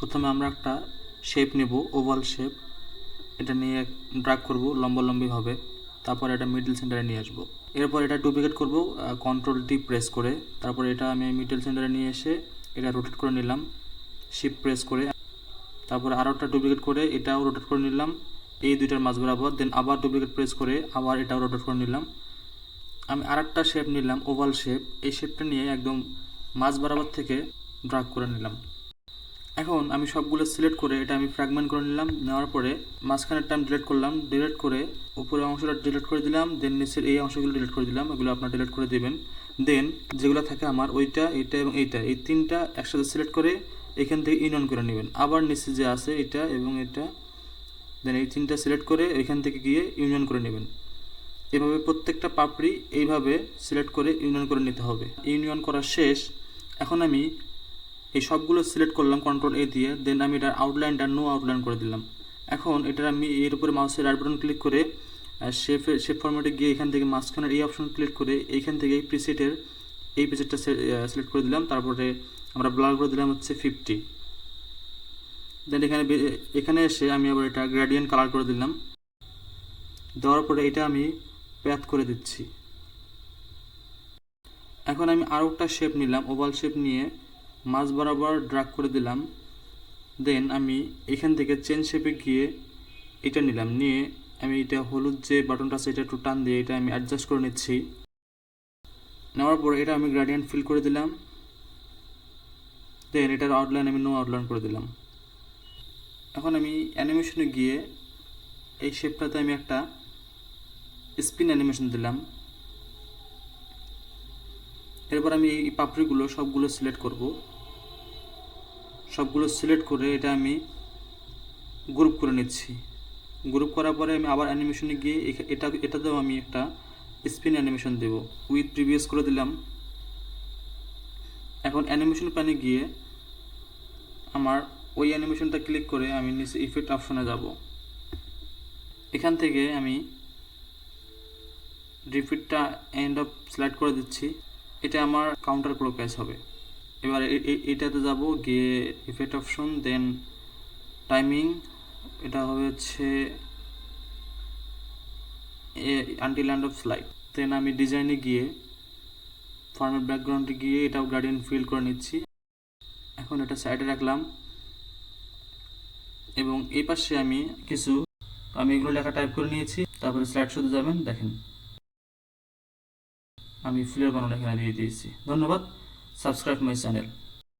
প্রথমে আমরা একটা শেপ নেব ওভাল শেপ এটা নিয়ে ড্রাগ করব লম্বালম্বিভাবে তারপর এটা মিডল সেন্টারে নিয়ে আসব। এরপর এটা ডুপ্লিকেট করব কন্ট্রোল টি প্রেস করে। তারপর এটা আমি মিডল সেন্টারে নিয়ে এসে এটা রোটেট করে নিলাম শিপ প্রেস করে। তারপরে আরও একটা ডুপ্লিকেট করে, এটাও রোটেট করে নিলাম, এই দুইটার মাঝ বরাবর। দেন আবার ডুপ্লিকেট প্রেস করে, আবার এটাও রোটেট করে নিলাম। আমি আরেকটা শেপ নিলাম ওভাল শেপ এই শেপটা নিয়ে একদম মাঝ বরাবর থেকে ড্রাগ করে নিলাম। এখন আমি সবগুলো সিলেক্ট করে এটা আমি ফ্র্যাগমেন্ট করে নিলাম। নেওয়ার পরে মাঝখানের টাইম ডিলিট করলাম। ডিলিট করে উপরের অংশটা ডিলিট করে দিলাম। দেন নিচের এই অংশগুলো ডিলিট করে দিলাম। এগুলো আপনার ডিলিট করে দেবেন। দেন যেগুলো থাকে আমার, ওইটা, এইটা এবং এইটা, এই তিনটা একসাথে সিলেক্ট করে এখান থেকে ইউনিয়ন করে নেবেন। আবার নিচে যে আছে এটা এবং এটা দেন এই তিনটা সিলেক্ট করে এখান থেকে গিয়ে ইউনিয়ন করে নেবেন। এভাবে প্রত্যেকটা পাপড়ি এইভাবে সিলেক্ট করে ইউনিয়ন করে নিতে হবে। ইউনিয়ন করা শেষ, এখন আমি এই সবগুলো সিলেক্ট করলাম কন্ট্রোল এ দিয়ে দেন আমি এটার আউটলাইনটা নো আউটলাইন করে দিলাম। এখন এটার আমি এর উপরে মাউসের রাইট বাটন ক্লিক করে শেপের শেপ ফরম্যাটে গিয়ে এখান থেকে মাঝখানের এই অপশন ক্লিক করে এইখান থেকে এই প্রিসেটের এই প্রিসেটটা সিলেক্ট করে দিলাম। তারপরে আমরা ব্লার করে দিলাম হচ্ছে ফিফটি দেন এখানে এখানে এসে আমি আবার এটা গ্রেডিয়েন্ট কালার করে দিলাম। দেওয়ার পরে এটা আমি প্যাথ করে দিচ্ছি। এখন আমি আরও একটা শেপ নিলাম ওভাল শেপ নিয়ে। মাঝ বরাবর ড্রাগ করে দিলাম। দেন আমি এখান থেকে চেন শেপে গিয়ে এটা নিলাম। নিয়ে আমি এটা হলুদ যে বাটনটা আছে, এটা একটু টান দিয়ে এটা আমি অ্যাডজাস্ট করে নিচ্ছি। নেওয়ার পর এটা আমি গ্রাডিয়েন্ট ফিল করে দিলাম। দেন এটার আউটলাইন আমি নো আউটলাইন করে দিলাম। এখন আমি অ্যানিমেশনে গিয়ে এই শেপটাতে আমি একটা স্পিন অ্যানিমেশন দিলাম। এরপর আমি এই পাপড়িগুলো সবগুলো সিলেক্ট করব। সবগুলো সিলেক্ট করে এটা আমি গ্রুপ করে নিচ্ছি। গ্রুপ করার পরে আমি আবার অ্যানিমেশনে গিয়ে এটা, এটাতেও আমি একটা স্পিন অ্যানিমেশন দেব। উইথ প্রিভিয়াস করে দিলাম। এখন অ্যানিমেশন প্যানে গিয়ে আমার ওই অ্যানিমেশনটা ক্লিক করে আমি নিচে ইফেক্ট অপশনে যাব। এখান থেকে আমি রিপিটটা এন্ড অফ সিলেক্ট করে দিচ্ছি। এটা আমার কাউন্টার ক্লকওয়াইজ হবে। এবার এটাতে যাব, গিয়ে ইফেক্ট অপশন দেন টাইমিং এটা হবে হচ্ছে until end of slide then আমি ডিজাইনে গিয়ে ফর্মের ব্যাকগ্রাউন্ডে গিয়ে এটাও গার্ডিয়ান ফিল করে নিচ্ছি। এখন এটা সাইডে রাখলাম। এবং এই পাশে আমি কিছু, আমি এগুলো লেখা টাইপ করে নিয়েছি। তারপরে স্লাইড শুধু যাবেন, দেখেন। আমি ফুলের বানানো এখানে দিয়ে দিয়েছি। ধন্যবাদ। Subscribe my channel.